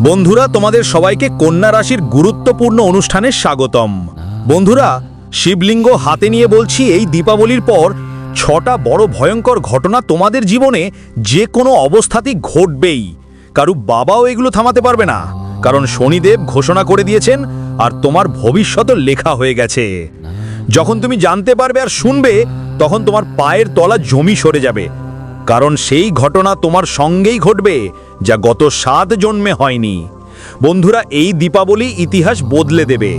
বন্ধুরা, তোমাদের সবাইকে কন্যা রাশির গুরুত্বপূর্ণ অনুষ্ঠানে স্বাগতম। বন্ধুরা, শিবলিঙ্গ হাতে নিয়ে বলছি, এই দীপাবলির পর ছটা বড় ভয়ঙ্কর ঘটনা তোমাদের জীবনে যে কোনো অবস্থাতেই ঘটবেই। কারু বাবাও এগুলো থামাতে পারবে না। কারণ শনিদেব ঘোষণা করে দিয়েছেন, আর তোমার ভবিষ্যৎ লেখা হয়ে গেছে। যখন তুমি জানতে পারবে আর শুনবে, তখন তোমার পায়ের তলা জমি সরে যাবে। কারণ সেই ঘটনা তোমার সঙ্গেই ঘটবে, যা গত সাত জন্মে হয়নি। বন্ধুরা, এই দীপাবলি ইতিহাস বদলে দেবে।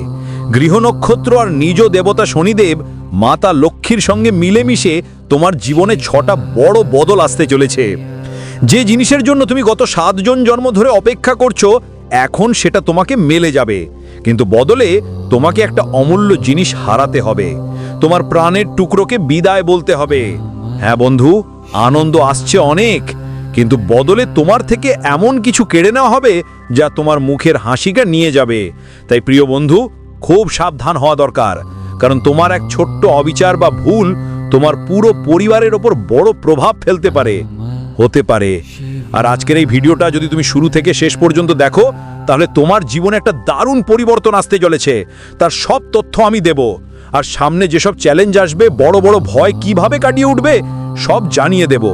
গৃহ নক্ষত্র আর নিজ দেবতা শনিদেব মাতা লক্ষ্মীর সঙ্গে মিলেমিশে তোমার জীবনে ছটা বড় বদল আসতে চলেছে। যে জিনিসের জন্য তুমি গত সাতজন জন্ম ধরে অপেক্ষা করছ, এখন সেটা তোমাকে মেলে যাবে। কিন্তু বদলে তোমাকে একটা অমূল্য জিনিস হারাতে হবে। তোমার প্রাণের টুকরোকে বিদায় বলতে হবে। হ্যাঁ বন্ধু আনন্দ আসছে অনেক, কিন্তু বদলে তোমার থেকে এমন কিছু কেড়ে নেওয়া হবে যা তোমার মুখের হাসিটা নিয়ে যাবে। তাই প্রিয় বন্ধু, খুব সাবধান হওয়া দরকার, কারণ তোমার এক ছোট্ট অবিচার বা ভুল তোমার পুরো পরিবারের ওপর বড় প্রভাব ফেলতে পারে, হতে পারে। আর আজকের এই ভিডিওটা যদি তুমি শুরু থেকে শেষ পর্যন্ত দেখো, তাহলে তোমার জীবনে একটা দারুণ পরিবর্তন আসতে চলেছে। তার সব তথ্য আমি দেব। আর সামনে যেসব চ্যালেঞ্জ আসবে, বড় বড় ভয় কীভাবে কাটিয়ে উঠবে সব জানিয়ে দেব।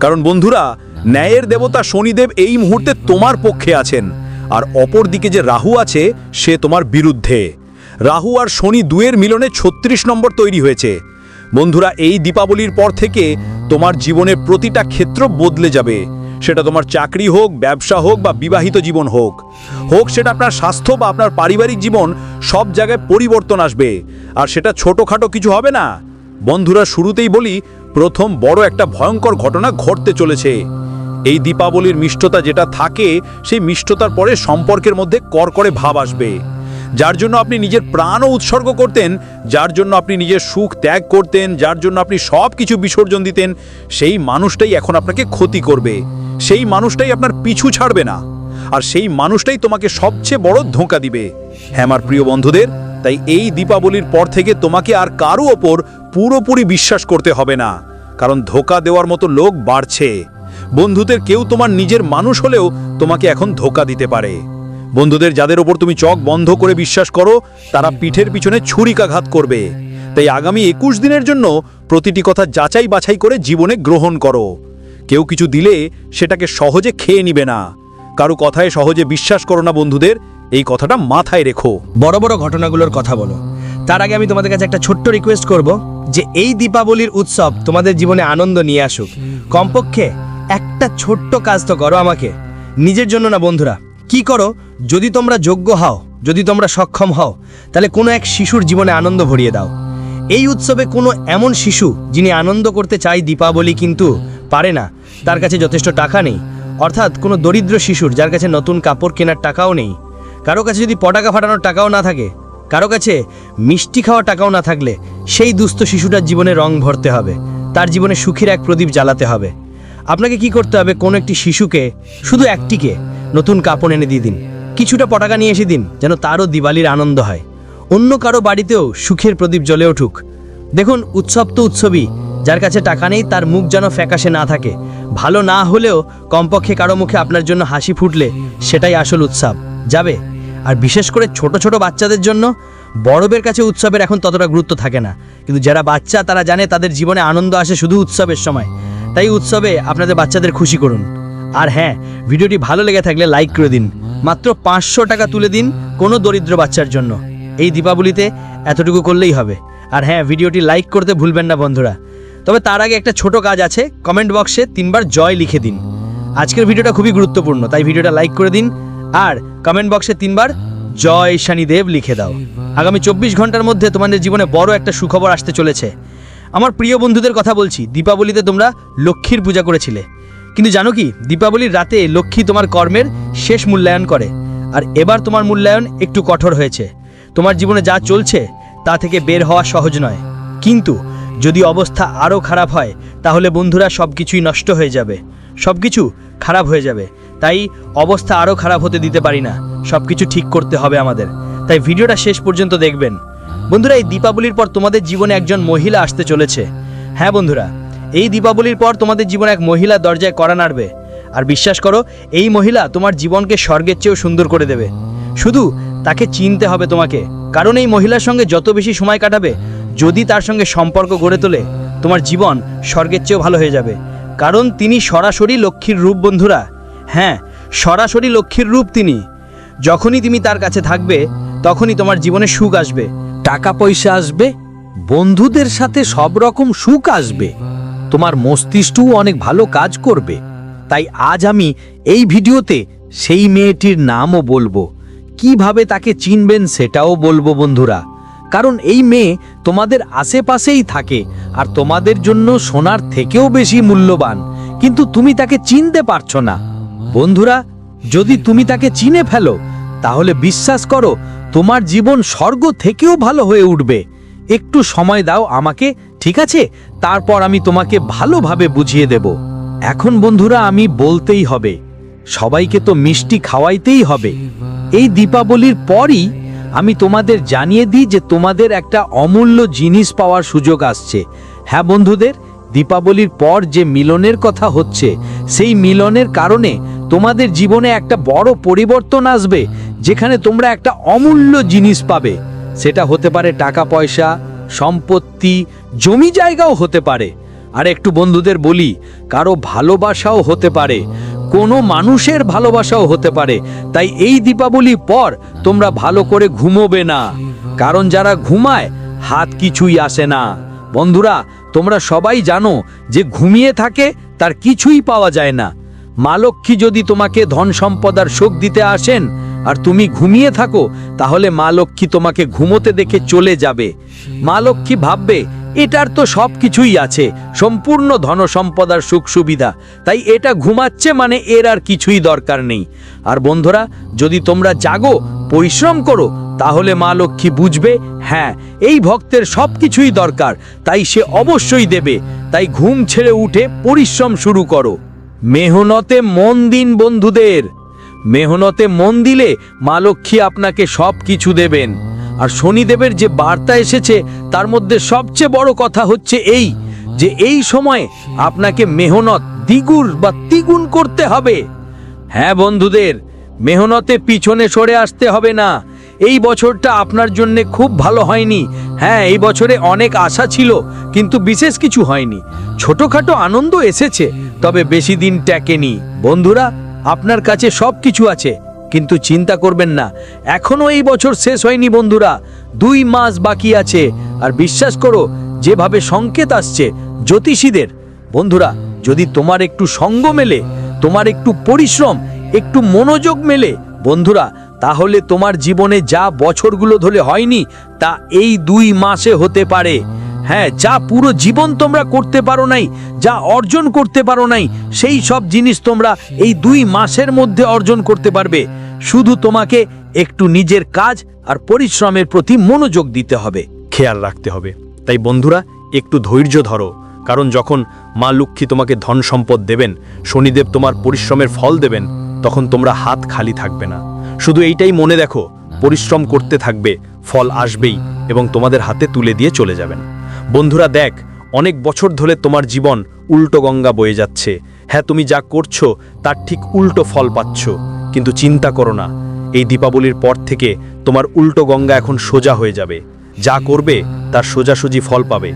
কারণ বন্ধুরা, ন্যায়ের দেবতা শনিদেব এই মুহূর্তে তোমার পক্ষে আছেন, আর অপর দিকে যে রাহু আছে, সে তোমার বিরুদ্ধে। রাহু আর শনি দুয়ের মিলনে ছত্রিশ নম্বর তৈরি হয়েছে। বন্ধুরা, এই দীপাবলির পর থেকে তোমার জীবনের প্রতিটা ক্ষেত্র বদলে যাবে। সেটা তোমার চাকরি হোক, ব্যবসা হোক বা বিবাহিত জীবন হোক। হোক সেটা আপনার স্বাস্থ্য বা আপনার পারিবারিক জীবন, সব জায়গায় পরিবর্তন আসবে। আর সেটা ছোটোখাটো কিছু হবে না। বন্ধুরা, শুরুতেই বলি প্রথম বড় একটা ভয়ঙ্কর ঘটনা ঘটতে চলেছে। এই দীপাবলির মিষ্টতা যেটা থাকে, সেই মিষ্টতার পরে সম্পর্কের মধ্যে করকরে ভাব আসবে। যার জন্য আপনি নিজের প্রাণও উৎসর্গ করতেন, যার জন্য আপনি নিজের সুখ ত্যাগ করতেন, যার জন্য আপনি সব কিছু বিসর্জন দিতেন, সেই মানুষটাই এখন আপনাকে ক্ষতি করবে। সেই মানুষটাই আপনার পিছু ছাড়বে না। আর সেই মানুষটাই তোমাকে সবচেয়ে বড় ধোঁকা দিবে। হ্যাঁ আমার প্রিয় বন্ধুদের, তাই এই দীপাবলির পর থেকে তোমাকে আর কারও ওপর পুরোপুরি বিশ্বাস করতে হবে না, কারণ ধোকা দেওয়ার মতো লোক বাড়ছে। বন্ধুদের কেউ তোমার নিজের মানুষ হলেও তোমাকে এখন ধোকা দিতে পারে। বন্ধুদের যাদের ওপর তুমি চোখ বন্ধ করে বিশ্বাস করো, তারা পিঠের পিছনে ছুরিকাঘাত করবে। তাই আগামী একুশ দিনের জন্য প্রতিটি কথা যাচাই বাছাই করে জীবনে গ্রহণ করো। কেউ কিছু দিলে সেটাকে সহজে খেয়ে নিবে না। কারও কথায় সহজে বিশ্বাস করো না বন্ধুদের, এই কথাটা মাথায় রেখো। বড় বড় ঘটনাগুলোর কথা বলো। তার আগে আমি তোমাদের কাছে একটা ছোট্ট রিকোয়েস্ট করব যে এই দীপাবলির উৎসব তোমাদের জীবনে আনন্দ নিয়ে আসুক। কমপক্ষে একটা ছোট্ট কাজ তো করো আমাকে। নিজের জন্য না বন্ধুরা, কি করো? যদি তোমরা যোগ্য হও, যদি তোমরা সক্ষম হও, তাহলে কোনো এক শিশুর জীবনে আনন্দ ভরিয়ে দাও। এই উৎসবে কোনো এমন শিশু যিনি আনন্দ করতে চায় দীপাবলি কিন্তু পারে না, তার কাছে যথেষ্ট টাকা নেই। অর্থাৎ কোনো দরিদ্র শিশুর যার কাছে নতুন কাপড় কেনার টাকাও নেই। কারও কাছে যদি পটাকা ফাটানোর টাকাও না থাকে কারও কাছে মিষ্টি খাওয়া টাকাও না থাকলে সেই দুস্থ শিশুটার জীবনে রং ভরতে হবে। তার জীবনে সুখের এক প্রদীপ জ্বালাতে হবে। আপনাকে কি করতে হবে? কোনো একটি শিশুকে, শুধু একটিকে নতুন কাপড় এনে দিয়ে দিন। কিছুটা পটাকা নিয়ে এসে দিন, যেন তারও দিওয়ালির আনন্দ হয়। অন্য কারও বাড়িতেও সুখের প্রদীপ জ্বলে উঠুক। দেখুন উৎসব তো উৎসবই যার কাছে টাকা নেই, তার মুখ যেন ফ্যাকাশে না থাকে। ভালো না হলেও কমপক্ষে কারও মুখে আপনার জন্য হাসি ফুটলে সেটাই আসল উৎসব। যাবে? আর বিশেষ করে ছোট ছোট বাচ্চাদের জন্য বড়দের কাছে উৎসবের এখন ততটা গুরুত্ব থাকে না। কিন্তু যারা বাচ্চা, তারা জানে তাদের জীবনে আনন্দ আসে শুধু উৎসবের সময়। তাই উৎসবে আপনাদের বাচ্চাদের খুশি করুন। আর হ্যাঁ ভিডিওটি ভালো লেগে থাকলে লাইক করে দিন। মাত্র পাঁচশো টাকা তুলে দিন কোনো দরিদ্র বাচ্চার জন্য। এই দীপাবলিতে এতটুকু করলেই হবে। আর হ্যাঁ ভিডিওটি লাইক করতে ভুলবেন না বন্ধুরা। তবে তার আগে একটা ছোট কাজ আছে, কমেন্ট বক্সে তিনবার জয় লিখে দিন। আজকের ভিডিওটা খুবই গুরুত্বপূর্ণ, তাই ভিডিওটা লাইক করে দিন। আর কমেন্ট বক্সে তিনবার জয় শনিদেব লিখে দাও। আগামী চব্বিশ ঘণ্টার মধ্যে তোমাদের জীবনে বড় একটা সুখবর আসতে চলেছে। আমার প্রিয় বন্ধুদের কথা বলছি, দীপাবলিতে তোমরা লক্ষ্মীর পূজা করেছিলে। কিন্তু জানো কি, দীপাবলির রাতে লক্ষ্মী তোমার কর্মের শেষ মূল্যায়ন করে। আর এবার তোমার মূল্যায়ন একটু কঠোর হয়েছে। তোমার জীবনে যা চলছে, তা থেকে বের হওয়া সহজ নয়। কিন্তু যদি অবস্থা আরও খারাপ হয়, তাহলে বন্ধুরা সব কিছুই নষ্ট হয়ে যাবে। সব কিছু খারাপ হয়ে যাবে। তাই অবস্থা আরও খারাপ হতে দিতে পারি না। সব কিছু ঠিক করতে হবে আমাদের। তাই ভিডিওটা শেষ পর্যন্ত দেখবেন। বন্ধুরা, এই দীপাবলির পর তোমাদের জীবনে একজন মহিলা আসতে চলেছে। হ্যাঁ বন্ধুরা, এই দীপাবলির পর তোমাদের জীবনে এক মহিলা দরজায় করা নাড়বে। আর বিশ্বাস করো, এই মহিলা তোমার জীবনকে স্বর্গের চেয়েও সুন্দর করে দেবে। শুধু তাকে চিনতে হবে তোমাকে। কারণ এই মহিলার সঙ্গে যত বেশি সময় কাটাবে, যদি তার সঙ্গে সম্পর্ক গড়ে তোলে, তোমার জীবন স্বর্গের চেয়েও ভালো হয়ে যাবে। কারণ তিনি সরাসরি লক্ষ্মীর রূপ, বন্ধুরা। হ্যাঁ সরাসরি লক্ষ্মীর রূপ তিনি। যখনই তুমি তার কাছে থাকবে, তখনই তোমার জীবনে সুখ আসবে। টাকা পয়সা আসবে, বন্ধুদের সাথে সব রকম সুখ আসবে। তোমার মস্তিষ্কও অনেক ভালো কাজ করবে। তাই আজ আমি এই ভিডিওতে সেই মেয়েটির নামও বলব। কীভাবে তাকে চিনবেন সেটাও বলব বন্ধুরা। কারণ এই মেয়ে তোমাদের আশেপাশেই থাকে আর তোমাদের জন্য সোনার থেকেও বেশি মূল্যবান। কিন্তু তুমি তাকে চিনতে পারছ না। বন্ধুরা, যদি তুমি তাকে চিনে ফেলো, তাহলে বিশ্বাস করো, তোমার জীবন স্বর্গ থেকেও ভালো হয়ে উঠবে। একটু সময় দাও আমাকে, ঠিক আছে? তারপর আমি তোমাকে ভালোভাবে বুঝিয়ে দেব। এখন বন্ধুরা, আমি বলতেই হবে, সবাইকে তো মিষ্টি খাওয়াইতেই হবে। এই দীপাবলির পরই আমি তোমাদের জানিয়ে দিই যে তোমাদের একটা অমূল্য জিনিস পাওয়ার সুযোগ আসছে। হ্যাঁ বন্ধুদের, দীপাবলির পর যে মিলনের কথা হচ্ছে, সেই মিলনের কারণে তোমাদের জীবনে একটা বড় পরিবর্তন আসবে, যেখানে তোমরা একটা অমূল্য জিনিস পাবে। সেটা হতে পারে টাকা পয়সা, সম্পত্তি, জমি জায়গাও হতে পারে। আর একটু বন্ধুদের বলি, কারও ভালোবাসাও হতে পারে, কোনো মানুষের ভালোবাসাও হতে পারে। তাই এই দীপাবলি পর তোমরা ভালো করে ঘুমোবে না, কারণ যারা ঘুমায়, হাত কিছুই আসে না। বন্ধুরা, তোমরা সবাই জানো যে ঘুমিয়ে থাকে, তার কিছুই পাওয়া যায় না। মা লক্ষ্মী যদি তোমাকে ধন সম্পদার সুখ দিতে আসেন, আর তুমি ঘুমিয়ে থাকো, তাহলে মা লক্ষ্মী তোমাকে ঘুমোতে দেখে চলে যাবে। মা লক্ষ্মী ভাববে, এটার তো সব কিছুই আছে, সম্পূর্ণ ধন সম্পদার সুখ সুবিধা। তাই এটা ঘুমাচ্ছে মানে এর আর কিছুই দরকার নেই। আর বন্ধুরা, যদি তোমরা জাগো, পরিশ্রম করো, তাহলে মা লক্ষ্মী বুঝবে হ্যাঁ এই ভক্তের সব কিছুই দরকার, তাই সে অবশ্যই দেবে। তাই ঘুম ছেড়ে উঠে পরিশ্রম শুরু করো। মেহনতে মন দিন বন্ধুদের। মেহনতে মন দিলে মা লক্ষ্মী আপনাকে সব কিছু দেবেন। আর শনিদেবের যে বার্তা এসেছে, তার মধ্যে সবচেয়ে বড় কথা হচ্ছে এই, যে এই সময় আপনাকে মেহনত দ্বিগুণ বা তিগুণ করতে হবে। হ্যাঁ বন্ধুদের, মেহনতে পিছনে সরে আসতে হবে না। এই বছরটা আপনার জন্য খুব ভালো হয়নি। হ্যাঁ এই বছরে অনেক আশা ছিল, কিন্তু বিশেষ কিছু হয়নি। ছোটখাটো আনন্দ এসেছে তবে বেশি দিন ট্যাকেনি বন্ধুরা, আপনার কাছে সব কিছু আছে, কিন্তু চিন্তা করবেন না। এখনও এই বছর শেষ হয়নি বন্ধুরা, দুই মাস বাকি আছে। আর বিশ্বাস করো, যেভাবে সংকেত আসছে, জ্যোতিষীদের, বন্ধুরা, যদি তোমার একটু সঙ্গ মেলে, তোমার একটু পরিশ্রম, একটু মনোযোগ মেলে, বন্ধুরা, তাহলে তোমার জীবনে যা বছরগুলো ধরে হয়নি, তা এই দুই মাসে হতে পারে। হ্যাঁ যা পুরো জীবন তোমরা করতে পারো নাই, যা অর্জন করতে পারো নাই, সেই সব জিনিস তোমরা এই দুই মাসের মধ্যে অর্জন করতে পারবে। শুধু তোমাকে একটু নিজের কাজ আর পরিশ্রমের প্রতি মনোযোগ দিতে হবে। খেয়াল রাখতে হবে। তাই বন্ধুরা, একটু ধৈর্য ধরো। কারণ যখন মা লক্ষ্মী তোমাকে ধন সম্পদ দেবেন, শনিদেব তোমার পরিশ্রমের ফল দেবেন, তখন তোমরা হাত খালি থাকবে না। শুধু এইটাই মনে দেখো, পরিশ্রম করতে থাকবে, ফল আসবেই এবং তোমাদের হাতে তুলে দিয়ে চলে যাবেন। বন্ধুরা দেখ, অনেক বছর ধরে তোমার জীবন উল্টো গঙ্গা বয়ে যাচ্ছে। হ্যাঁ তুমি যা করছ, তার ঠিক উল্টো ফল পাচ্ছ। কিন্তু চিন্তা করো না, এই দীপাবলির পর থেকে তোমার উল্টো গঙ্গা এখন সোজা হয়ে যাবে। যা করবে, তার সোজাসুজি ফল পাবে।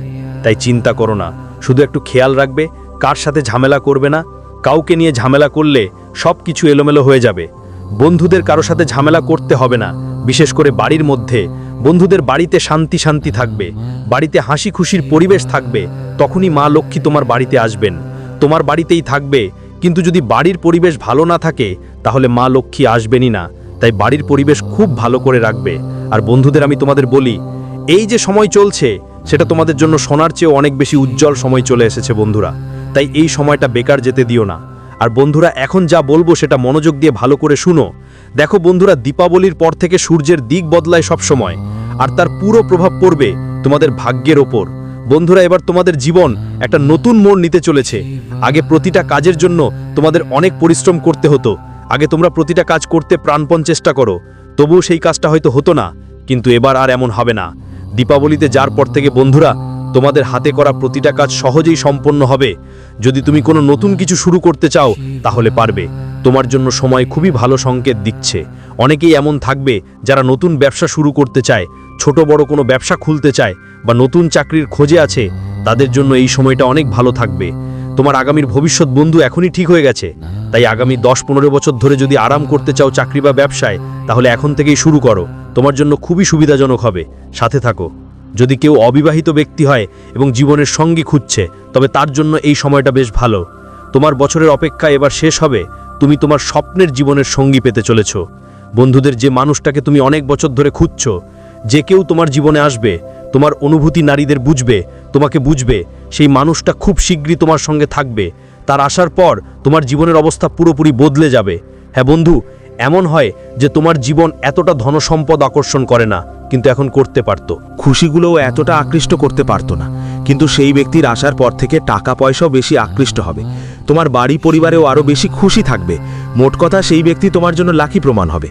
তাই চিন্তা করো না, শুধু একটু খেয়াল রাখবে, কার সাথে ঝামেলা করবে না। কাউকে নিয়ে ঝামেলা করলে সব কিছু এলোমেলো হয়ে যাবে। বন্ধুদের কারও সাথে ঝামেলা করতে হবে না, বিশেষ করে বাড়ির মধ্যে। বন্ধুদের বাড়িতে শান্তি শান্তি থাকবে, বাড়িতে হাসি খুশির পরিবেশ থাকবে, তখনই মা লক্ষ্মী তোমার বাড়িতে আসবেন। তোমার বাড়িতেই থাকবে, কিন্তু যদি বাড়ির পরিবেশ ভালো না থাকে, তাহলে মা লক্ষ্মী আসবেনই না। তাই বাড়ির পরিবেশ খুব ভালো করে রাখবে। আর বন্ধুদের আমি তোমাদের বলি, এই যে সময় চলছে, সেটা তোমাদের জন্য সোনার চেয়েও অনেক বেশি উজ্জ্বল সময় চলে এসেছে বন্ধুরা। তাই এই সময়টা বেকার যেতে দিও না। আর বন্ধুরা, এখন যা বলব সেটা মনোযোগ দিয়ে ভালো করে শুনো। দেখো বন্ধুরা, দীপাবলির পর থেকে সূর্যের দিক বদলায় সব সময়, আর তার পুরো প্রভাব পড়বে তোমাদের ভাগ্যের ওপর। বন্ধুরা, এবার তোমাদের জীবন একটা নতুন মোড় নিতে চলেছে। আগে প্রতিটা কাজের জন্য তোমাদের অনেক পরিশ্রম করতে হতো। আগে তোমরা প্রতিটা কাজ করতে প্রাণপণ চেষ্টা করো, তবুও সেই কাজটা হয়তো হতো না, কিন্তু এবার আর এমন হবে না। দীপাবলিতে যার পর থেকে বন্ধুরা, তোমাদের হাতে করা প্রতিটা কাজ সহজেই সম্পন্ন হবে। যদি তুমি কোনো নতুন কিছু শুরু করতে চাও, তাহলে পারবে। তোমার জন্য সময় খুবই ভালো সংকেত দিচ্ছে। অনেকেই এমন থাকবে যারা নতুন ব্যবসা শুরু করতে চায়, ছোট বড় কোনো ব্যবসা খুলতে চায় বা নতুন চাকরির খোঁজে আছে, তাদের জন্য এই সময়টা অনেক ভালো থাকবে। তোমার আগামীর ভবিষ্যৎ বন্ধু এখনই ঠিক হয়ে গেছে। তাই আগামী দশ পনেরো বছর ধরে যদি আরাম করতে চাও চাকরি বা ব্যবসায়, তাহলে এখন থেকেই শুরু করো। তোমার জন্য খুবই সুবিধাজনক হবে। সাথে থাকো। যদি কেউ অবিবাহিত ব্যক্তি হয় এবং জীবনের সঙ্গী খুঁজছে, তবে তার জন্য এই সময়টা বেশ ভালো। তোমার বছরের অপেক্ষা এবার শেষ হবে। তুমি তোমার স্বপ্নের জীবনের সঙ্গী পেতে চলেছ। বন্ধুদের যে মানুষটাকে তুমি অনেক বছর ধরে খুঁজছ, যে কেউ তোমার জীবনে আসবে, তোমার অনুভূতি নারীদের বুঝবে, তোমাকে বুঝবে, সেই মানুষটা খুব শীঘ্রই তোমার সঙ্গে থাকবে। তার আসার পর তোমার জীবনের অবস্থা পুরোপুরি বদলে যাবে। হ্যাঁ বন্ধু এমন হয় যে তোমার জীবন এতটা ধনসম্পদ আকর্ষণ করে না, কিন্তু এখন করতে পারতো। খুশিগুলোও এতটা আকৃষ্ট করতে পারতো না, কিন্তু সেই ব্যক্তির আসার পর থেকে টাকা পয়সাও বেশি আকৃষ্ট হবে। তোমার বাড়ি পরিবারেও আরও বেশি খুশি থাকবে। মোট কথা সেই ব্যক্তি তোমার জন্য লাকি প্রমাণ হবে।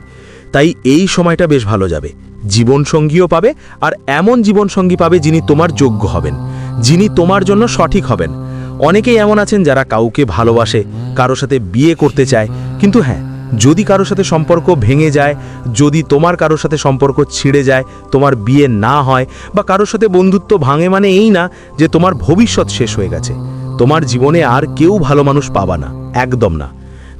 তাই এই সময়টা বেশ ভালো যাবে। জীবনসঙ্গীও পাবে আর এমন জীবনসঙ্গী পাবে যিনি তোমার যোগ্য হবেন, যিনি তোমার জন্য সঠিক হবেন। অনেকেই এমন আছেন যারা কাউকে ভালোবাসে, কারও সাথে বিয়ে করতে চায়, কিন্তু হ্যাঁ যদি কারোর সাথে সম্পর্ক ভেঙে যায়, যদি তোমার কারোর সাথে সম্পর্ক ছিঁড়ে যায়, তোমার বিয়ে না হয় বা কারোর সাথে বন্ধুত্ব ভাঙে মানে এই না যে তোমার ভবিষ্যৎ শেষ হয়ে গেছে। তোমার জীবনে আর কেউ ভালো মানুষ পাবা না, একদম না।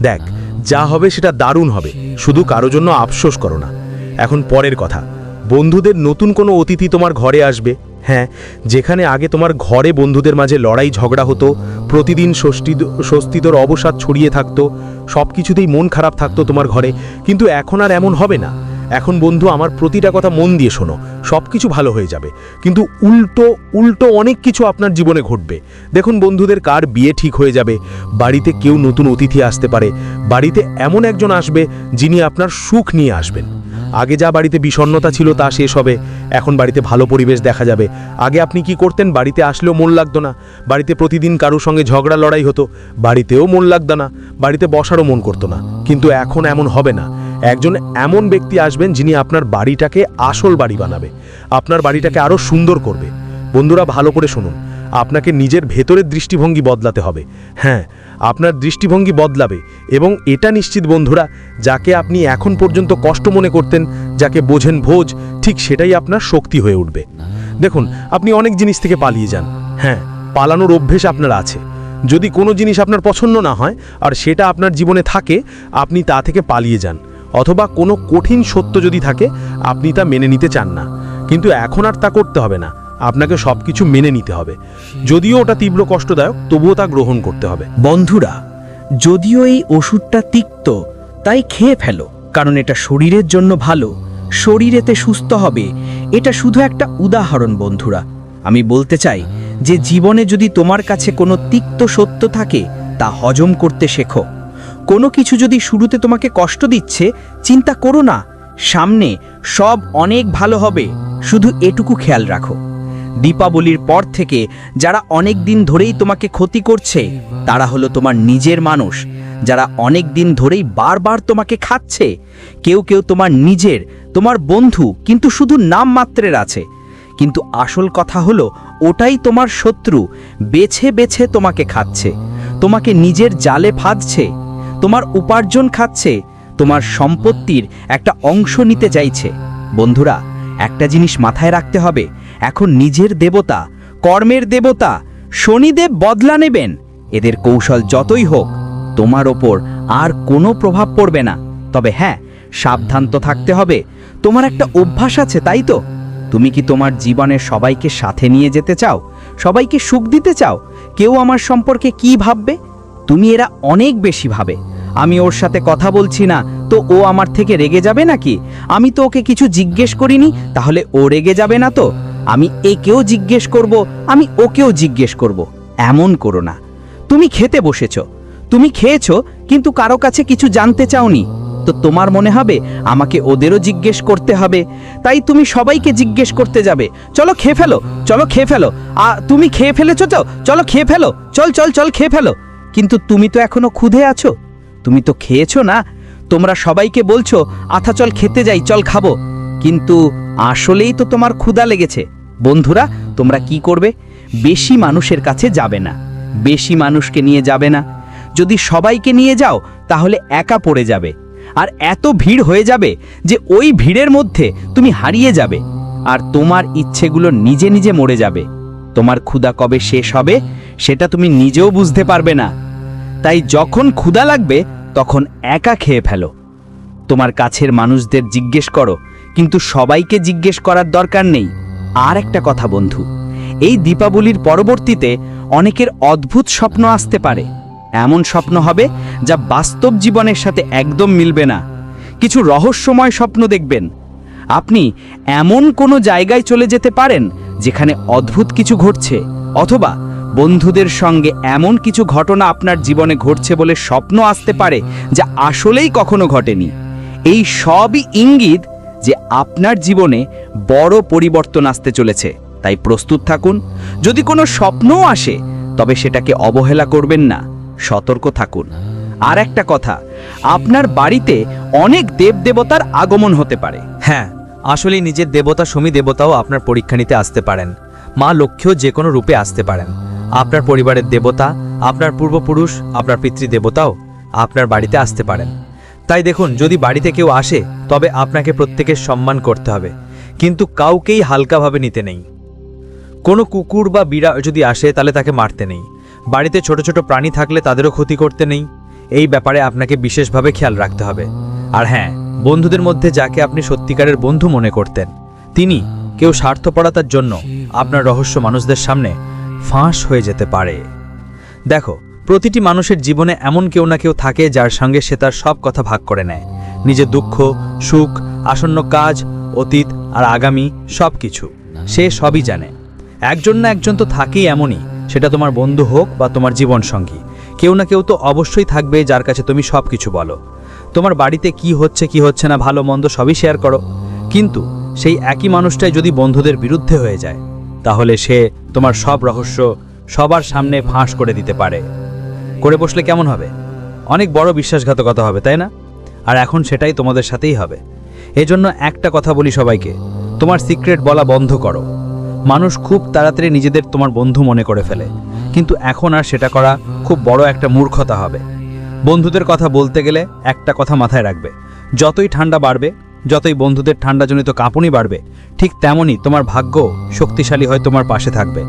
দেখ, যা হবে সেটা দারুণ হবে, শুধু কারও জন্য আফসোস করো না। এখন পরের কথা, বন্ধুদের নতুন কোনো অতিথি তোমার ঘরে আসবে? হ্যাঁ যেখানে আগে তোমার ঘরে বন্ধুদের মাঝে লড়াই ঝগড়া হতো, প্রতিদিন ষষ্ঠী স্বস্তিতর অবসাদ ছড়িয়ে থাকতো সব কিছুতেই মন খারাপ থাকতো তোমার ঘরে, কিন্তু এখন আর এমন হবে না। এখন বন্ধু, আমার প্রতিটা কথা মন দিয়ে শোনো সব কিছু ভালো হয়ে যাবে। কিন্তু উল্টো উল্টো অনেক কিছু আপনার জীবনে ঘটবে। দেখুন বন্ধুদের কার বিয়ে ঠিক হয়ে যাবে, বাড়িতে কেউ নতুন অতিথি আসতে পারে, বাড়িতে এমন একজন আসবে যিনি আপনার সুখ নিয়ে আসবেন। আগে যা বাড়িতে বিষণ্ণতা ছিল তা শেষ হবে। এখন বাড়িতে ভালো পরিবেশ দেখা যাবে। আগে আপনি কি করতেন? বাড়িতে আসলেও মন লাগতো না। বাড়িতে প্রতিদিন কারোর সঙ্গে ঝগড়া, লড়াই হতো। বাড়িতেও মন লাগতো না। বাড়িতে বসারও মন করতো না। কিন্তু এখন এমন হবে না। একজন এমন ব্যক্তি আসবেন যিনি আপনার বাড়িটাকে আসল বাড়ি বানাবে। আপনার বাড়িটাকে আরও সুন্দর করবে। বন্ধুরা, ভালো করে শুনুন। আপনাকে নিজের ভেতরের দৃষ্টিভঙ্গি বদলাতে হবে। হ্যাঁ আপনার দৃষ্টিভঙ্গি বদলাবে এবং এটা নিশ্চিত বন্ধুরা, যাকে আপনি এখন পর্যন্ত কষ্ট মনে করতেন, যাকে বোঝেন ভোজ, ঠিক সেটাই আপনার শক্তি হয়ে উঠবে। দেখুন, আপনি অনেক জিনিস থেকে পালিয়ে যান। হ্যাঁ পালানোর অভ্যেস আপনার আছে। যদি কোনো জিনিস আপনার পছন্দ না হয় আর সেটা আপনার জীবনে থাকে, আপনি তা থেকে পালিয়ে যান। অথবা কোনো কঠিন সত্য যদি থাকে, আপনি তা মেনে নিতে চান না। কিন্তু এখন আর তা করতে হবে না। আপনাকে সব কিছু মেনে নিতে হবে। যদিও ওটা তীব্র কষ্টদায়ক, তবুও তা গ্রহণ করতে হবে। বন্ধুরা, যদিও এই ওষুধটা তিক্ত, তাই খেয়ে ফেলো, কারণ এটা শরীরের জন্য ভালো। শরীরেতে সুস্থ হবে, এটা শুধু একটা উদাহরণ বন্ধুরা। আমি বলতে চাই যে জীবনে যদি তোমার কাছে কোনো তিক্ত সত্য থাকে, তা হজম করতে শেখো। কোনো কিছু যদি শুরুতে তোমাকে কষ্ট দিচ্ছে, চিন্তা করো না, সামনে সব অনেক ভালো হবে, শুধু এটুকু খেয়াল রাখো। দীপাবলির পর থেকে যারা অনেক দিন ধরেই তোমাকে ক্ষতি করছে, তারা হলো তোমার নিজের মানুষ। যারা অনেক দিন ধরেই বারবার তোমাকে খাচ্ছে, কেউ কেউ তোমার নিজের, তোমার বন্ধু, কিন্তু শুধু নাম মাত্রের আছে। কিন্তু আসল কথা হলো, ওটাই তোমার শত্রু, বেছে বেছে তোমাকে খাচ্ছে। তোমাকে নিজের জালে ফাঁদছে, তোমার উপার্জন খাচ্ছে, তোমার সম্পত্তির একটা অংশ নিতে চাইছে। বন্ধুরা, একটা জিনিস মাথায় রাখতে হবে এখন নিজের দেবতা, কর্মের দেবতা, শনিদেব বদলা নেবেন। এদের কৌশল যতই হোক, তোমার ওপর আর কোনো প্রভাব পড়বে না। তবে হ্যাঁ সাবধান তো থাকতে হবে। তোমার একটা অভ্যাস আছে, তাই তো? তুমি কি তোমার জীবনের সবাইকে সাথে নিয়ে যেতে চাও? সবাইকে সুখ দিতে চাও? কেউ আমার সম্পর্কে কি ভাববে? তুমি এরা অনেক বেশি ভাবে। আমি ওর সাথে কথা বলছি না, তো ও আমার থেকে রেগে যাবে নাকি? আমি তো ওকে কিছু জিজ্ঞেস করিনি, তাহলে ও রেগে যাবে না তো? আমি একেও জিজ্ঞেস করব, আমি ওকেও জিজ্ঞেস করব। এমন করো না। তুমি খেতে বসেছ। তুমি খেয়েছ, কিন্তু কারও কাছে কিছু জানতে চাওনি। তো তোমার মনে হবে, আমাকে ওদেরও জিজ্ঞেস করতে হবে। তাই তুমি সবাইকে জিজ্ঞেস করতে যাবে। চলো খেয়ে ফেলো, চলো খেয়ে ফেলো। আ, তুমি খেয়ে ফেলেছো তো? চলো খেয়ে ফেলো। চল চল চল, খেয়ে ফেলো। কিন্তু তুমি তো এখনও ক্ষুধে আছো। তুমি তো খেয়েছো না। তোমরা সবাইকে বলছো আথা চল খেতে যাই, চল খাব। কিন্তু আসলেই তো তোমার ক্ষুধা লেগেছে। বন্ধুরা, তোমরা কি করবে? বেশি মানুষের কাছে যাবে না। বেশি মানুষকে নিয়ে যাবে না। যদি সবাইকে নিয়ে যাও, তাহলে একা পড়ে যাবে। আর এত ভিড় হয়ে যাবে যে ওই ভিড়ের মধ্যে তুমি হারিয়ে যাবে। আর তোমার ইচ্ছেগুলো নিজে নিজে মরে যাবে। তোমার ক্ষুধা কবে শেষ হবে, সেটা তুমি নিজেও বুঝতে পারবে না। তাই যখন ক্ষুধা লাগবে, তখন একা খেয়ে ফেলো। তোমার কাছের মানুষদের জিজ্ঞেস করো কিন্তু সবাইকে জিজ্ঞেস করার দরকার নেই। আর একটা কথা বন্ধু, এই দীপাবলির পরবর্তীতে অনেকের অদ্ভুত স্বপ্ন আসতে পারে। এমন স্বপ্ন হবে যা বাস্তব জীবনের সাথে একদম মিলবে না। কিছু রহস্যময় স্বপ্ন দেখবেন। আপনি এমন কোনো জায়গায় চলে যেতে পারেন যেখানে অদ্ভুত কিছু ঘটছে, অথবা বন্ধুদের সঙ্গে এমন কিছু ঘটনা আপনার জীবনে ঘটছে বলে স্বপ্ন আসতে পারে যা আসলেই কখনো ঘটেনি। এই সবই ইঙ্গিত যে আপনার জীবনে বড় পরিবর্তন আসতে চলেছে। তাই প্রস্তুত থাকুন। যদি কোনো স্বপ্নও আসে, তবে সেটাকে অবহেলা করবেন না। সতর্ক থাকুন। আর একটা কথা, আপনার বাড়িতে অনেক দেবদেবতার আগমন হতে পারে। হ্যাঁ আসলে নিজের দেবতা সমী দেবতাও আপনার পরীক্ষা নিতে আসতে পারেন। মা লক্ষ্যও যে কোনো রূপে আসতে পারেন। আপনার পরিবারের দেবতা, আপনার পূর্বপুরুষ, আপনার পিতৃদেবতাও আপনার বাড়িতে আসতে পারেন। তাই দেখুন, যদি বাড়িতে কেউ আসে, তবে আপনাকে প্রত্যেকের সম্মান করতে হবে। কিন্তু কাউকেই হালকাভাবে নিতে নেই। কোনো কুকুর বা বিড়া যদি আসে, তাহলে তাকে মারতে নেই। বাড়িতে ছোট ছোট প্রাণী থাকলে তাদেরও ক্ষতি করতে নেই। এই ব্যাপারে আপনাকে বিশেষভাবে খেয়াল রাখতে হবে। আর হ্যাঁ বন্ধুদের মধ্যে যাকে আপনি সত্যিকারের বন্ধু মনে করতেন, তিনি কেউ স্বার্থপরতার জন্য আপনার রহস্য মানুষদের সামনে ফাঁস হয়ে যেতে পারে। দেখো প্রতিটি মানুষের জীবনে এমন কেউ না কেউ থাকে যার সঙ্গে সে তার সব কথা ভাগ করে নেয়। নিজের দুঃখ, সুখ, আসন্ন কাজ, অতীত আর আগামী সব কিছু সে সবই জানে। একজন না একজন তো থাকেই এমনই, সেটা তোমার বন্ধু হোক বা তোমার জীবন সঙ্গী কেউ না কেউ তো অবশ্যই থাকবে যার কাছে তুমি সব কিছু বলো। তোমার বাড়িতে কি হচ্ছে কি হচ্ছে না ভালো মন্দ সবই শেয়ার করো। কিন্তু সেই একই মানুষটাই যদি বন্ধুদের বিরুদ্ধে হয়ে যায়, তাহলে সে তোমার সব রহস্য সবার সামনে ফাঁস করে দিতে পারে। করে বসলে কেমন হবে? অনেক বড় বিশ্বাসঘাতকতা হবে, তাই না? আর এখন সেটাই তোমাদের সাথেই হবে। এজন্য একটা কথা বলি সবাইকে, তোমার সিক্রেট বলা বন্ধ করো। মানুষ খুব তাড়াতাড়ি নিজেদের তোমার বন্ধু মনে করে ফেলে। কিন্তু এখন আর সেটা করা খুব বড় একটা মূর্খতা হবে। বন্ধুদের কথা বলতে গেলে একটা কথা মাথায় রাখবে। যতই ঠান্ডা বাড়বে, যতই বন্ধুদের ঠান্ডাজনিত কাঁপুনি বাড়বে, ঠিক তেমনই তোমার ভাগ্য শক্তিশালী হয় তোমার পাশে থাকবে।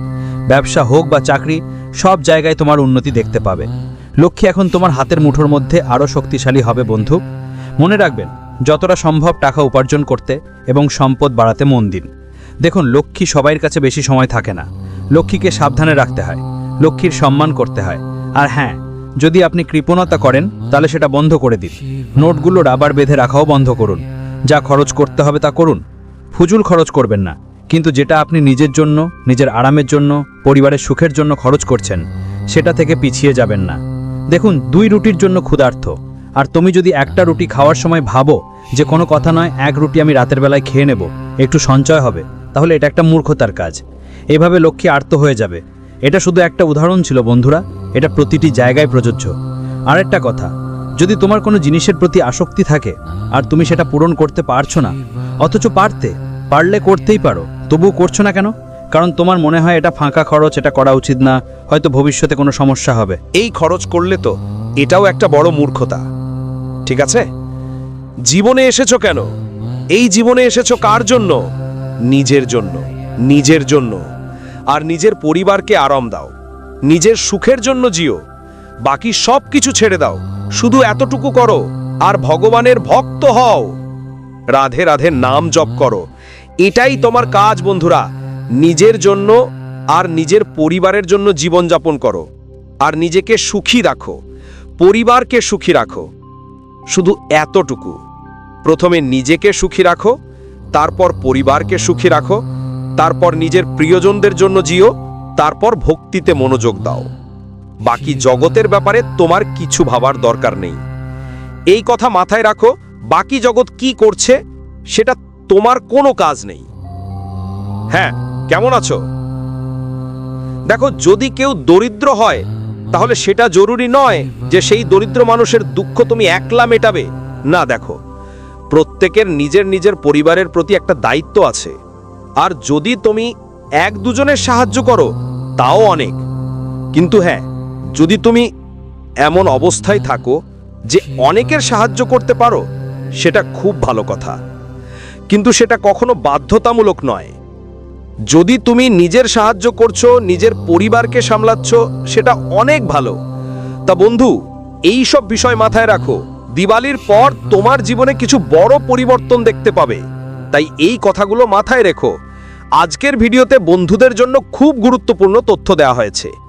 ব্যবসা হোক বা চাকরি সব জায়গায় তোমার উন্নতি দেখতে পাবে। লক্ষ্মী এখন তোমার হাতের মুঠোর মধ্যে আরও শক্তিশালী হবে, বন্ধু। মনে রাখবেন, যতটা সম্ভব টাকা উপার্জন করতে এবং সম্পদ বাড়াতে মন দিন। দেখুন, লক্ষ্মী সবাইয়ের কাছে বেশি সময় থাকে না। লক্ষ্মীকে সাবধানে রাখতে হয়, লক্ষ্মীর সম্মান করতে হয়। আর হ্যাঁ যদি আপনি কৃপণতা করেন, তাহলে সেটা বন্ধ করে দিন। নোটগুলো রাবার বেঁধে রাখাও বন্ধ করুন। যা খরচ করতে হবে তা করুন। ফুজুল খরচ করবেন না। কিন্তু যেটা আপনি নিজের জন্য, নিজের আরামের জন্য, পরিবারের সুখের জন্য খরচ করছেন, সেটা থেকে পিছিয়ে যাবেন না। দেখুন, দুই রুটির জন্য ক্ষুধার্থ আর তুমি যদি একটা রুটি খাওয়ার সময় ভাবো যে কোনো কথা নয়, এক রুটি আমি রাতের বেলায় খেয়ে নেব, একটু সঞ্চয় হবে, তাহলে এটা একটা মূর্খতার কাজ। এভাবে লক্ষ্যে আর্ত হয়ে যাবে। এটা শুধু একটা উদাহরণ ছিল বন্ধুরা, এটা প্রতিটি জায়গায় প্রযোজ্য। আর একটা কথা, যদি তোমার কোনো জিনিসের প্রতি আসক্তি থাকে, আর তুমি সেটা পূরণ করতে পারছ না, অথচ পারতে পারলে করতেই পারো তবু করছ না কেন? কারণ তোমার মনে হয় এটা ফাঁকা খরচ, এটা করা উচিত না, হয়তো ভবিষ্যতে কোনো সমস্যা হবে। এই খরচ করলে তো এটাও একটা বড় মূর্খতা। ঠিক আছে? জীবনে এসেছ কেন? এই জীবনে এসেছ কার জন্য? নিজের জন্য নিজের জন্য। আর নিজের পরিবারকে আরাম দাও। নিজের সুখের জন্য জিও। বাকি সব কিছু ছেড়ে দাও। শুধু এতটুকু করো। আর ভগবানের ভক্ত হও। রাধে রাধে নাম জপ করো। এটাই তোমার কাজ, বন্ধুরা। নিজের জন্য আর নিজের পরিবারের জন্য জীবনযাপন করো। আর নিজেকে সুখী রাখো। পরিবারকে সুখী রাখো। শুধু এতটুকু। প্রথমে নিজেকে সুখী রাখো, তারপর পরিবারকে সুখী রাখো, তারপর নিজের প্রিয়জনদের জন্য জিও, তারপর ভক্তিতে মনোযোগ দাও। বাকি জগতের ব্যাপারে তোমার কিছু ভাবার দরকার নেই। এই কথা মাথায় রাখো, বাকি জগৎ কি করছে, সেটা তোমার কোনো কাজ নেই। হ্যাঁ কেমন আছো? দেখো, যদি কেউ দরিদ্র হয়, তাহলে সেটা জরুরি নয় যে সেই দরিদ্র মানুষের দুঃখ তুমি একলা মেটাবে। না, দেখো, প্রত্যেকের নিজের নিজের পরিবারের প্রতি একটা দায়িত্ব আছে। আর যদি তুমি এক দুজনের সাহায্য করো, তাও অনেক। কিন্তু হ্যাঁ যদি তুমি এমন অবস্থায় থাকো যে অনেকের সাহায্য করতে পারো, সেটা খুব ভালো কথা। কিন্তু সেটা কখনো বাধ্যতামূলক নয়। যদি তুমি নিজের সাহায্য করছ, নিজের পরিবারকে সামলাচ্ছ, সেটা অনেক ভালো। তা বন্ধু, এই সব বিষয় মাথায় রাখো। দিওয়ালির পর তোমার জীবনে কিছু বড় পরিবর্তন দেখতে পাবে। তাই এই কথাগুলো মাথায় রেখো। আজকের ভিডিওতে বন্ধুদের জন্য খুব গুরুত্বপূর্ণ তথ্য দেওয়া হয়েছে।